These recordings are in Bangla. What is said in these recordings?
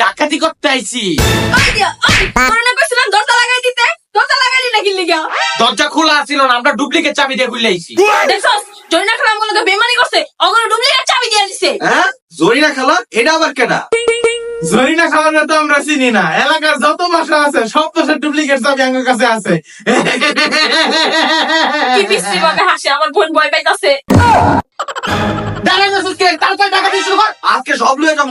ডাকাতি করতে আইছি। দরজা লাগাই দিতে। দরজা লাগাই দিলে লিগা? দরজা খোলা ছিল না আমরা ডুপ্লিকেট চাবি দিয়ে খুলে আইছি। দেখছস জরিনা গুলোকে বেমানি করছে অগরে ডুপ্লিকেট চাবি দিয়ে দিছে। হ্যাঁ? জরিনা খালা? এটা আবার কেনা জরিনা খাওয়ানো তো আমরা চিনি না। এলাকার যত বাসা আছে সব তো ডুপ্লিকেট চাবি আমার কাছে আছে। কি বিশ্রী ভাবে হাসে আমার বোন ভয় পাইতাছে। কে তাড়াতাড়ি ডাকাতি শুরু কর। আজকে সব লয়ে যাব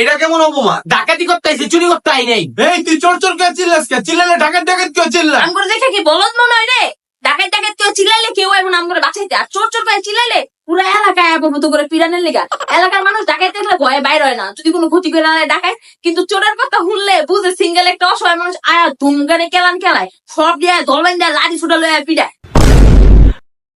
এটা কেমন অপমান? ডাকাতি করতে আইছি চুরি করতে আই নাই। এই তুই চোর চোর কে চিল্লাস কে? চিল্লালে ডাকাত ডাকাত কেউ চিল্লা। আমগরে দেখে কি বলদ মনে হয় রে? ডাকাত ডাকাত কেউ চিল্লাইলে কেউ এমন আমগরে বাঁচাইতে। আর চোর চোর করে চিল্লাইলে পুরো এলাকায় আপমতো করে পিরানের লেগা। এলাকার মানুষ ডাকাত দেখলে ভয়ে বাইর হয় না। যদি কোনো ক্ষতি করে আনে ডাকায় কিন্তু চোরের কথা শুনলে বুঝে সিঙ্গেল একটা অসহায় মানুষ আয়া ধুমগানে কেলান কেলায় সব দিয়ে দলবেন দিয়ে লাঠি ছুটা লয়ে পিড়ায়।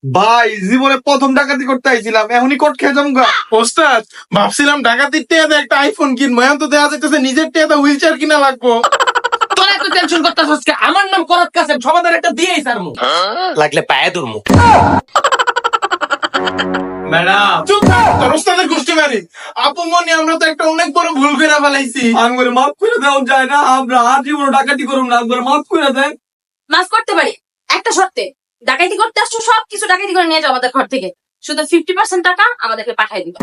ভাই জীবনে প্রথম ডাকাতি করতে আইছিলাম এখনই কোট খেয়ে যাব গা। ওস্তাদ ভাবছিলাম ডাকাতির টেয়াতে একটা আইফোন কিনবো এখন তো দেখা যাইতেছে নিজের টেয়াতে হুইল চেয়ার কিনা লাগবো। তোর এত টেনশন করতেছিস কে? আমার নাম করত কাছে সমাধান একটা দিয়েই স্যার মুখ লাগলে পায়ে তোর মুখ ম্যাডাম চুপ থাক, তোর ওস্তাদের গোষ্ঠী মারি আপু মনে আমরা তো একটা অনেক বড় ভুল করে ফেলাইছি। আঙ্গুরে মাফ করে দেওয়া যায় না আমরা আর জীবনে ডাকাতি করুম না মাফ করে দেন। মাফ করতে পারি একটা শর্তে। ডাকাতি করতে আসছো সব কিছু ডাকাইতি করে নিয়ে যাও আমাদের ঘর থেকে। শুধু ফিফটি পার্সেন্ট টাকা আমাদেরকে পাঠাই দিবে।